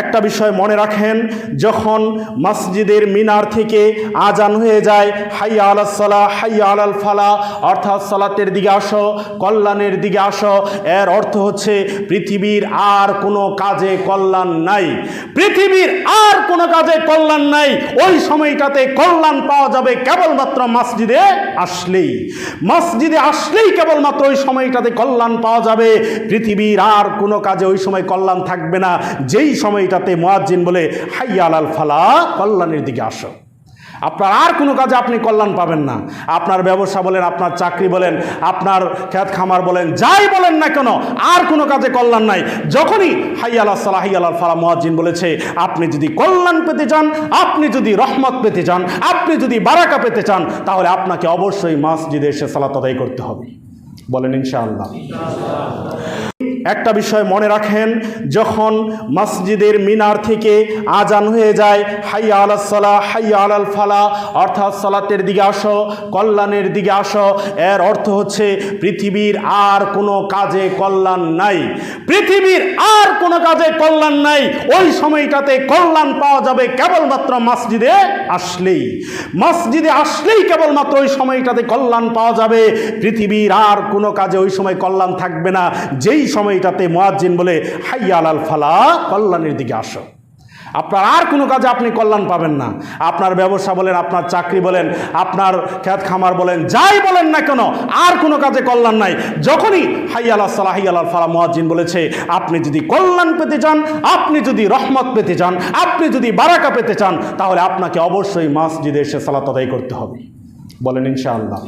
একটা বিষয় মনে রাখেন, যখন মসজিদের মিনার থেকে আজান হয়ে যায়, হাইয়া আলাল সালা, হাইয়া আলাল ফালা, অর্থাৎ সালাতের দিকে আসো, কল্যাণের দিকে আসো, এর অর্থ হচ্ছে পৃথিবীর আর কোনো কাজে কল্যাণ নাই। পৃথিবীর আর কোনো কাজে কল্যাণ নাই, ওই সময়টাতে কল্যাণ পাওয়া যাবে কেবলমাত্র মসজিদে আসলেই। মসজিদে আসলেই কেবলমাত্র ওই সময়টাতে কল্যাণ পাওয়া যাবে, পৃথিবীর আর কোনো কাজে ওই সময় কল্যাণ থাকবে না, যেই সময়টাতে মোয়াজ্জিন বলে, হাইয়া আলাল ফালা, কল্যাণের দিকে আসো। আপনার আর কোনো কাজে আপনি কল্যাণ পাবেন না। আপনার ব্যবসা বলেন, আপনার চাকরি বলেন, আপনার খ্যাত খামার বলেন, যাই বলেন না কেন, আর কোনো কাজে কল্যাণ নাই। যখনই হাই আল্লাহ সালাহ হাই আল্লাহ ফালা মোয়াজ্জিন বলেছে, আপনি যদি কল্যাণ পেতে চান, আপনি যদি রহমত পেতে চান, আপনি যদি বারাকা পেতে চান, তাহলে আপনাকে অবশ্যই মসজিদে এসে সালাত আদায় করতে হবে। বলেন ইনশাআল্লাহ। একটা বিষয় মনে রাখেন, যখন মসজিদের মিনার থেকে আজান হয়ে যায়, হাইয়া আলাল সালা, হাইয়া আলাল ফালা, অর্থাৎ সালাতের দিকে আসো, কল্যাণের দিকে আসো, এর অর্থ হচ্ছে পৃথিবীর আর কোনো কাজে কল্যাণ নাই। পৃথিবীর আর কোনো কাজে কল্যাণ নাই, ওই সময়টাতে কল্যাণ পাওয়া যাবে কেবলমাত্র মসজিদে আসলেই। মসজিদে আসলেই কেবলমাত্র ওই সময়টাতে কল্যাণ পাওয়া যাবে, পৃথিবীর আর কোনো কাজে ওই সময় কল্যাণ থাকবে না, যেই সময়টাতে মোয়াজ্জিন বলে হাইয়া আলাল ফালা, কল্যাণের দিকে আসো। আপনার আর কোনো কাজে আপনি কল্যাণ পাবেন না। আপনার ব্যবসা বলেন, আপনার চাকরি বলেন, আপনার খ্যাত খামার বলেন, যাই বলেন না কেন, আর কোনো কাজে কল্যাণ নাই। যখনই হাই সালাহ হাই আল্লাহ ফালা মোয়াজ্জিন বলেছে, আপনি যদি কল্যাণ পেতে চান, আপনি যদি রহমত পেতে চান, আপনি যদি বারাকা পেতে চান, তাহলে আপনাকে অবশ্যই মসজিদে এসে সালাত আদায় করতে হবে। বলেন ইনশাআল্লাহ।